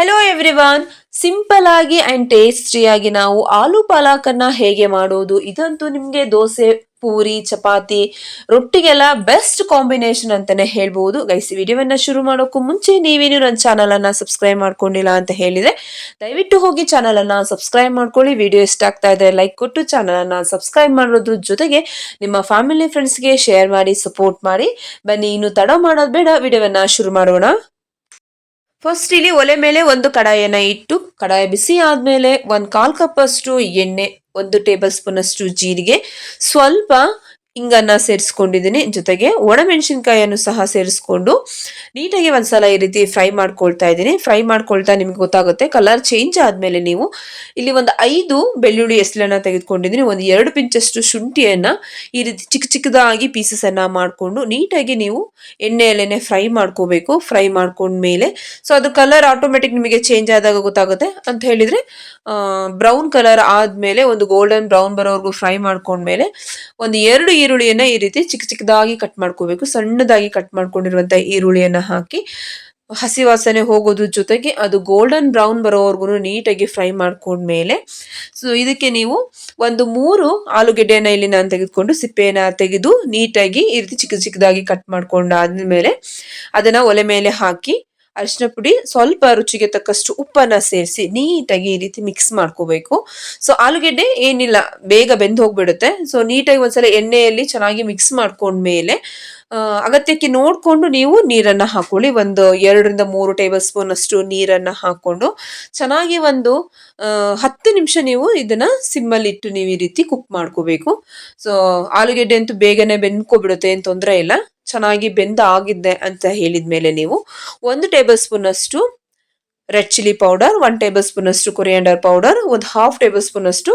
Hello everyone simple ಆಗಿ and ಟೇಸ್ಟಿಯಾಗಿ ನಾವು ಆಲೂ ಪಾಲಾಕನ್ನ ಹೇಗೆ ಮಾಡೋದು? ಇದಂತೂ ನಿಮಗೆ ದೋಸೆ, ಪೂರಿ, ಚಪಾತಿ, ರೊಟ್ಟಿಗೆಲ್ಲ ಬೆಸ್ಟ್ ಕಾಂಬಿನೇಷನ್ ಅಂತಾನೆ ಹೇಳ್ಬೋದು. ಗೈಸ್ ವಿಡಿಯೋವನ್ನ ಶುರು ಮಾಡೋಕ್ಕೂ ಮುಂಚೆ ನೀವೇನು ನನ್ನ ಚಾನಲ್ ಅನ್ನ ಸಬ್ಸ್ಕ್ರೈಬ್ ಮಾಡ್ಕೊಂಡಿಲ್ಲ ಅಂತ ಹೇಳಿದ್ರೆ, ದಯವಿಟ್ಟು ಹೋಗಿ ಚಾನಲ್ ಅನ್ನ ಸಬ್ಸ್ಕ್ರೈಬ್ ಮಾಡ್ಕೊಳ್ಳಿ. ವಿಡಿಯೋ ಇಷ್ಟ ಆಗ್ತಾ ಇದ್ರೆ ಲೈಕ್ ಕೊಟ್ಟು ಚಾನಲ್ ಅನ್ನ ಸಬ್ಸ್ಕ್ರೈಬ್ ಮಾಡೋದ್ರ ಜೊತೆಗೆ ನಿಮ್ಮ ಫ್ಯಾಮಿಲಿ ಫ್ರೆಂಡ್ಸ್ಗೆ ಶೇರ್ ಮಾಡಿ ಸಪೋರ್ಟ್ ಮಾಡಿ. ಬನ್ನಿ, ಇನ್ನು ತಡ ಮಾಡೋದು ಬೇಡ. ವಿಡಿಯೋವನ್ನ ಶುರು ಮಾಡೋಣ. ಫಸ್ಟ್ ಇಲ್ಲಿ ಒಲೆ ಮೇಲೆ ಒಂದು ಕಡಾಯನ್ನ ಇಟ್ಟು, ಕಡಾಯ ಬಿಸಿ ಆದ್ಮೇಲೆ ಒಂದು ಕಾಲ್ ಕಪ್ ಅಷ್ಟು ಎಣ್ಣೆ, ಒಂದು ಟೇಬಲ್ ಸ್ಪೂನ್ ಅಷ್ಟು ಜೀರಿಗೆ, ಸ್ವಲ್ಪ ಹಿಂಗನ್ನ ಸೇರಿಸ್ಕೊಂಡಿದ್ದೀನಿ. ಜೊತೆಗೆ ಒಣಮೆಣಸಿನ್ಕಾಯಿಯನ್ನು ಸಹ ಸೇರಿಸ್ಕೊಂಡು ನೀಟಾಗಿ ಒಂದ್ಸಲ ಈ ರೀತಿ ಫ್ರೈ ಮಾಡ್ಕೊಳ್ತಾ ಇದ್ದೀನಿ. ಫ್ರೈ ಮಾಡ್ಕೊಳ್ತಾ ನಿಮ್ಗೆ ಗೊತ್ತಾಗುತ್ತೆ. ಕಲರ್ ಚೇಂಜ್ ಆದ್ಮೇಲೆ ನೀವು ಇಲ್ಲಿ ಒಂದು ಐದು ಬೆಳ್ಳುಳ್ಳಿ ಎಸ್ಲನ್ನ ತೆಗೆದುಕೊಂಡಿದ್ದೀನಿ. ಒಂದು ಎರಡು ಪಿಂಚಷ್ಟು ಶುಂಠಿಯನ್ನ ಈ ರೀತಿ ಚಿಕ್ಕ ಚಿಕ್ಕದಾಗಿ ಪೀಸಸನ್ನು ಮಾಡಿಕೊಂಡು ನೀಟಾಗಿ ನೀವು ಎಣ್ಣೆಯಲ್ಲೇನೆ ಫ್ರೈ ಮಾಡ್ಕೋಬೇಕು. ಫ್ರೈ ಮಾಡ್ಕೊಂಡ್ಮೇಲೆ ಸೊ ಅದು ಕಲರ್ ಆಟೋಮೆಟಿಕ್ ನಿಮಗೆ ಚೇಂಜ್ ಆದಾಗ ಗೊತ್ತಾಗುತ್ತೆ. ಅಂತ ಹೇಳಿದ್ರೆ ಬ್ರೌನ್ ಕಲರ್ ಆದ್ಮೇಲೆ ಒಂದು ಗೋಲ್ಡನ್ ಬ್ರೌನ್ ಬರೋವರೆಗೂ ಫ್ರೈ ಮಾಡ್ಕೊಂಡ್ಮೇಲೆ ಒಂದು ಎರಡು ಈರುಳ್ಳಿಯನ್ನ ಈ ರೀತಿ ಚಿಕ್ಕ ಚಿಕ್ಕದಾಗಿ ಕಟ್ ಮಾಡ್ಕೋಬೇಕು. ಸಣ್ಣದಾಗಿ ಕಟ್ ಮಾಡ್ಕೊಂಡಿರುವಂತ ಈರುಳ್ಳಿಯನ್ನ ಹಾಕಿ ಹಸಿ ವಾಸನೆ ಹೋಗೋದ್ರ ಜೊತೆಗೆ ಅದು ಗೋಲ್ಡನ್ ಬ್ರೌನ್ ಬರೋವರೆಗೂ ನೀಟಾಗಿ ಫ್ರೈ ಮಾಡ್ಕೊಂಡ್ಮೇಲೆ ಸೊ ಇದಕ್ಕೆ ನೀವು ಒಂದು ಮೂರು ಆಲೂಗೆಡ್ಡೆಯನ್ನ ಇಲ್ಲಿ ನಾನು ತೆಗೆದುಕೊಂಡು ಸಿಪ್ಪೆಯನ್ನ ತೆಗೆದು ನೀಟಾಗಿ ಈ ರೀತಿ ಚಿಕ್ಕ ಚಿಕ್ಕದಾಗಿ ಕಟ್ ಮಾಡ್ಕೊಂಡಾದ್ಮೇಲೆ ಅದನ್ನ ಒಲೆ ಮೇಲೆ ಹಾಕಿ ಅರಿಶಿನ ಪುಡಿ ಸ್ವಲ್ಪ ರುಚಿಗೆ ತಕ್ಕಷ್ಟು ಉಪ್ಪನ್ನ ಸೇರಿಸಿ ನೀಟಾಗಿ ಈ ರೀತಿ ಮಿಕ್ಸ್ ಮಾಡ್ಕೋಬೇಕು. ಸೊ ಆಲೂಗೆಡ್ಡೆ ಏನಿಲ್ಲ, ಬೇಗ ಬೆಂದು ಹೋಗ್ಬಿಡುತ್ತೆ. ಸೊ ನೀಟಾಗಿ ಒಂದ್ಸಲ ಎಣ್ಣೆಯಲ್ಲಿ ಚೆನ್ನಾಗಿ ಮಿಕ್ಸ್ ಮಾಡ್ಕೊಂಡ್ಮೇಲೆ ಅಗತ್ಯಕ್ಕೆ ನೋಡಿಕೊಂಡು ನೀವು ನೀರನ್ನು ಹಾಕೊಳ್ಳಿ. ಒಂದು ಎರಡರಿಂದ ಮೂರು ಟೇಬಲ್ ಸ್ಪೂನ್ ಅಷ್ಟು ನೀರನ್ನು ಹಾಕೊಂಡು ಚೆನ್ನಾಗಿ ಒಂದು ಹತ್ತು ನಿಮಿಷ ನೀವು ಇದನ್ನು ಸಿಮ್ಮಲ್ಲಿ ಇಟ್ಟು ನೀವು ಈ ರೀತಿ ಕುಕ್ ಮಾಡ್ಕೋಬೇಕು. ಸೊ ಆಲೂಗೆಡ್ಡೆ ಅಂತೂ ಬೇಗನೆ ಬೆಂದ್ಕೊಬಿಡುತ್ತೆ, ಏನು ತೊಂದರೆ ಇಲ್ಲ. ಚೆನ್ನಾಗಿ ಬೆಂದ ಆಗಿದ್ದೆ ಅಂತ ಹೇಳಿದ ಮೇಲೆ ನೀವು ಒಂದು ಟೇಬಲ್ ಸ್ಪೂನ್ ಅಷ್ಟು red chilli powder one tablespoon ಅಷ್ಟು ಕೊರಿಯಾಂಡರ್ ಪೌಡರ್ ಒಂದು ಹಾಫ್ ಟೇಬಲ್ ಸ್ಪೂನ್ ಅಷ್ಟು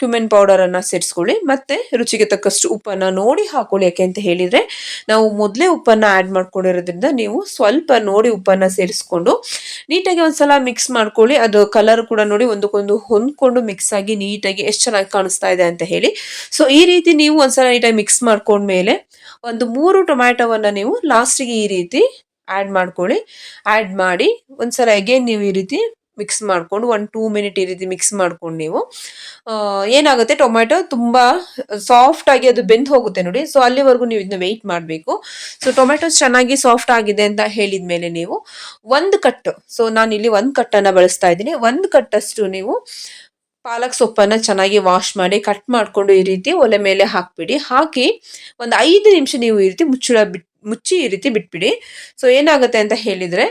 ಕ್ಯುಮೆನ್ ಪೌಡರ್ ಅನ್ನ ಸೇರಿಸ್ಕೊಳ್ಳಿ. ಮತ್ತೆ ರುಚಿಗೆ ತಕ್ಕಷ್ಟು ಉಪ್ಪನ್ನ ನೋಡಿ ಹಾಕೊಳ್ಳಿ ಯಾಕೆ ಅಂತ ಹೇಳಿದ್ರೆ, ನಾವು ಮೊದಲೇ ಉಪ್ಪನ್ನ ಆಡ್ ಮಾಡ್ಕೊಂಡಿರೋದ್ರಿಂದ ನೀವು ಸ್ವಲ್ಪ ನೋಡಿ ಉಪ್ಪನ್ನ ಸೇರಿಸ್ಕೊಂಡು ನೀಟಾಗಿ ಒಂದ್ಸಲ ಮಿಕ್ಸ್ ಮಾಡ್ಕೊಳ್ಳಿ. ಅದು ಕಲರ್ ಕೂಡ ನೋಡಿ ಒಂದಕ್ಕೊಂದು ಹೊಂದ್ಕೊಂಡು ಮಿಕ್ಸ್ ಆಗಿ ನೀಟಾಗಿ ಎಷ್ಟು ಚೆನ್ನಾಗಿ ಕಾಣಿಸ್ತಾ ಇದೆ ಅಂತ ಹೇಳಿ. ಸೊ ಈ ರೀತಿ ನೀವು ಒಂದ್ಸಲ ನೀಟಾಗಿ ಮಿಕ್ಸ್ ಮಾಡ್ಕೊಂಡ್ಮೇಲೆ ಒಂದು ಮೂರು ಟೊಮ್ಯಾಟೊವನ್ನು ನೀವು ಲಾಸ್ಟಿಗೆ ಈ ರೀತಿ ಆ್ಯಡ್ ಮಾಡ್ಕೊಳ್ಳಿ. ಆ್ಯಡ್ ಮಾಡಿ ಒಂದ್ಸಲ ಅಗೇನ್ ನೀವು ಈ ರೀತಿ ಮಿಕ್ಸ್ ಮಾಡ್ಕೊಂಡು ಒಂದು ಟೂ ಮಿನಿಟ್ ಈ ರೀತಿ ಮಿಕ್ಸ್ ಮಾಡ್ಕೊಂಡು ನೀವು ಏನಾಗುತ್ತೆ ಟೊಮ್ಯಾಟೊ ತುಂಬ ಸಾಫ್ಟ್ ಆಗಿ ಅದು ಬೆಂದು ಹೋಗುತ್ತೆ ನೋಡಿ. ಸೊ ಅಲ್ಲಿವರೆಗೂ ನೀವು ಇದನ್ನ ವೆಯ್ಟ್ ಮಾಡಬೇಕು. ಸೊ ಟೊಮೆಟೊ ಚೆನ್ನಾಗಿ ಸಾಫ್ಟ್ ಆಗಿದೆ ಅಂತ ಹೇಳಿದ ಮೇಲೆ ನೀವು ಒಂದು ಕಟ್ಟು ಸೊ ನಾನು ಇಲ್ಲಿ ಒಂದು ಕಟ್ಟನ್ನು ಬಳಸ್ತಾ ಇದ್ದೀನಿ. ಒಂದು ಕಟ್ಟಷ್ಟು ನೀವು ಪಾಲಕ್ ಸೊಪ್ಪನ್ನು ಚೆನ್ನಾಗಿ ವಾಶ್ ಮಾಡಿ ಕಟ್ ಮಾಡಿಕೊಂಡು ಈ ರೀತಿ ಒಲೆ ಮೇಲೆ ಹಾಕ್ಬಿಡಿ. ಹಾಕಿ ಒಂದು ಐದು ನಿಮಿಷ ನೀವು ಈ ರೀತಿ ಮುಚ್ಚಳ ಬಿಟ್ಟು ಮುಚ್ಚಿ ಈ ರೀತಿ ಬಿಟ್ಬಿಡಿ. ಸೊ ಏನಾಗುತ್ತೆ ಅಂತ ಹೇಳಿದ್ರೆ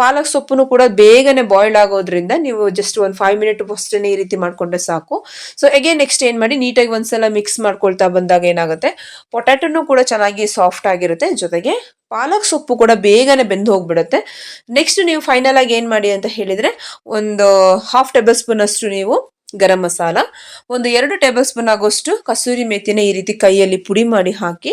ಪಾಲಕ್ ಸೊಪ್ಪು ಕೂಡ ಬೇಗನೆ ಬಾಯ್ಲ್ ಆಗೋದ್ರಿಂದ ನೀವು ಜಸ್ಟ್ ಒಂದು ಫೈವ್ ಮಿನಿಟ್ ಅಷ್ಟೇ ಈ ರೀತಿ ಮಾಡ್ಕೊಂಡ್ರೆ ಸಾಕು. ಸೊ ಅಗೇನ್ ನೆಕ್ಸ್ಟ್ ಏನು ಮಾಡಿ, ನೀಟಾಗಿ ಒಂದ್ಸಲ ಮಿಕ್ಸ್ ಮಾಡ್ಕೊಳ್ತಾ ಬಂದಾಗ ಏನಾಗುತ್ತೆ, ಪೊಟ್ಯಾಟೋನು ಕೂಡ ಚೆನ್ನಾಗಿ ಸಾಫ್ಟ್ ಆಗಿರುತ್ತೆ. ಜೊತೆಗೆ ಪಾಲಕ್ ಸೊಪ್ಪು ಕೂಡ ಬೇಗನೆ ಬೆಂದು ಹೋಗ್ಬಿಡುತ್ತೆ. ನೆಕ್ಸ್ಟ್ ನೀವು ಫೈನಲ್ ಆಗಿ ಏನ್ ಮಾಡಿ ಅಂತ ಹೇಳಿದ್ರೆ, ಒಂದು ಹಾಫ್ ಟೇಬಲ್ ಸ್ಪೂನ್ ಅಷ್ಟು ನೀವು ಗರಂ ಮಸಾಲ, ಒಂದು ಎರಡು ಟೇಬಲ್ ಸ್ಪೂನ್ ಆಗೋಷ್ಟು ಕಸೂರಿ ಮೇಥಿನ ಈ ರೀತಿ ಕೈಯಲ್ಲಿ ಪುಡಿ ಮಾಡಿ ಹಾಕಿ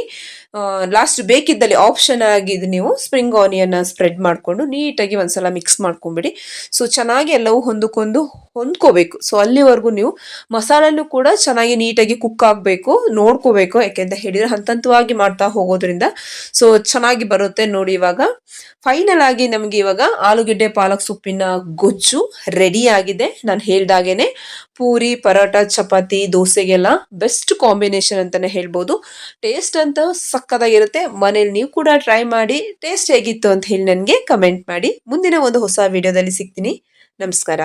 ಲಾಸ್ಟ್ ಬೇಕಿದ್ದಲ್ಲಿ ಆಪ್ಷನ್ ಆಗಿದ್ದು ನೀವು ಸ್ಪ್ರಿಂಗ್ ಆನಿಯನ್ ಸ್ಪ್ರೆಡ್ ಮಾಡಿಕೊಂಡು ನೀಟಾಗಿ ಒಂದ್ಸಲ ಮಿಕ್ಸ್ ಮಾಡ್ಕೊಂಬಿಡಿ. ಸೊ ಚೆನ್ನಾಗಿ ಎಲ್ಲವೂ ಹೊಂದಿಕೊಂಡು, ಹೊಂದ್ಕೋಬೇಕು. ಸೊ ಅಲ್ಲಿವರೆಗೂ ನೀವು ಮಸಾಲೂ ಕೂಡ ಚೆನ್ನಾಗಿ ನೀಟಾಗಿ ಕುಕ್ ಆಗಬೇಕು, ನೋಡ್ಕೋಬೇಕು ಯಾಕೆಂತ ಹೇಳಿದ್ರೆ ಹಂತ ಹಂತವಾಗಿ ಮಾಡ್ತಾ ಹೋಗೋದ್ರಿಂದ. ಸೊ ಚೆನ್ನಾಗಿ ಬರುತ್ತೆ ನೋಡಿ ಇವಾಗ. ಫೈನಲ್ ಆಗಿ ನಮಗೆ ಇವಾಗ ಆಲೂಗೆಡ್ಡೆ, ಪಾಲಕ್ ಸೊಪ್ಪಿನ ಗೊಜ್ಜು ರೆಡಿ ಆಗಿದೆ. ನಾನು ಹೇಳ್ದಾಗೇನೆ ಪೂರಿ, ಪರೋಟ, ಚಪಾತಿ, ದೋಸೆಗೆಲ್ಲ ಬೆಸ್ಟ್ ಕಾಂಬಿನೇಷನ್ ಅಂತಾನೆ ಹೇಳ್ಬೋದು. ಟೇಸ್ಟ್ ಅಂತ ಸಕ್ಕದಾಗಿರುತ್ತೆ ಮನೇಲಿ ನೀವು ಕೂಡ ಟ್ರೈ ಮಾಡಿ ಟೇಸ್ಟ್ ಹೇಗಿತ್ತು ಅಂತ ಹೇಳಿ ನನಗೆ ಕಮೆಂಟ್ ಮಾಡಿ. ಮುಂದಿನ ಒಂದು ಹೊಸ ವಿಡಿಯೋದಲ್ಲಿ ಸಿಗ್ತೀನಿ. ನಮಸ್ಕಾರ.